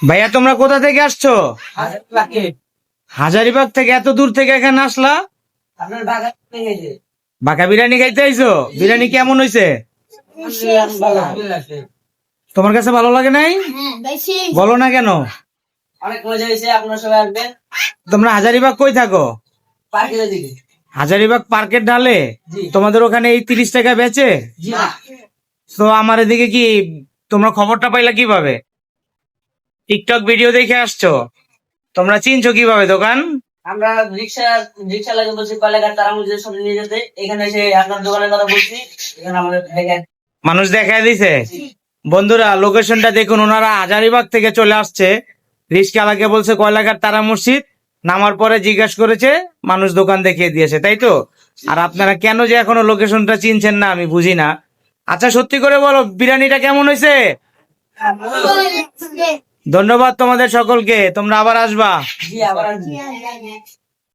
ভাইয়া তোমরা কোথা থেকে আসছো? হাজারিবাগ থেকে এত দূর থেকে এখানে আসলা? বাঁকা বিরিয়ানি খাইতে আইছো? বিরিয়ানি কেমন হয়েছে তোমার কাছে ভালো লাগে নাই? হ্যাঁ বলো না কেন? তোমরা হাজারিবাগ কই থাকো? হাজারিবাগ পার্কের ঢালে? তোমাদের ওখানে এই তিরিশ টাকা বেচে? তো আমার এদিকে কি তোমরা খবরটা পাইলা কীভাবে? টিকটক ভিডিও দেখে আসছো? তোমরা চিনছো কীভাবে দোকান? আমরা রিক্সা রিক্সা লাগে বলছি কলেগার তারা আমাদের সামনে নিয়ে যেতে। এখানে এসে আপনার দোকানের কথা বলছি। এখানে আমাদের দেখেন। মানুষ দেখায় দিছে? বন্ধুরা লোকেশনটা দেখুন ওনারা হাজারিবাগ থেকে চলে আসছে। রিস্কালাকে বলছে কয়লাঘাট তারা মসজিদ। নামার পরে জিজ্ঞাসা করেছে মানুষ দোকান দেখিয়ে দিয়েছে তাই তো? আর আপনারা কেন যে এখনও লোকেশনটা চিনছেন না আমি বুঝি না। আচ্ছা সত্যি করে বলো বিরিয়ানিটা কেমন হয়েছে। ধন্যবাদ তোমাদের সকলকে তোমরা আবার আসবা।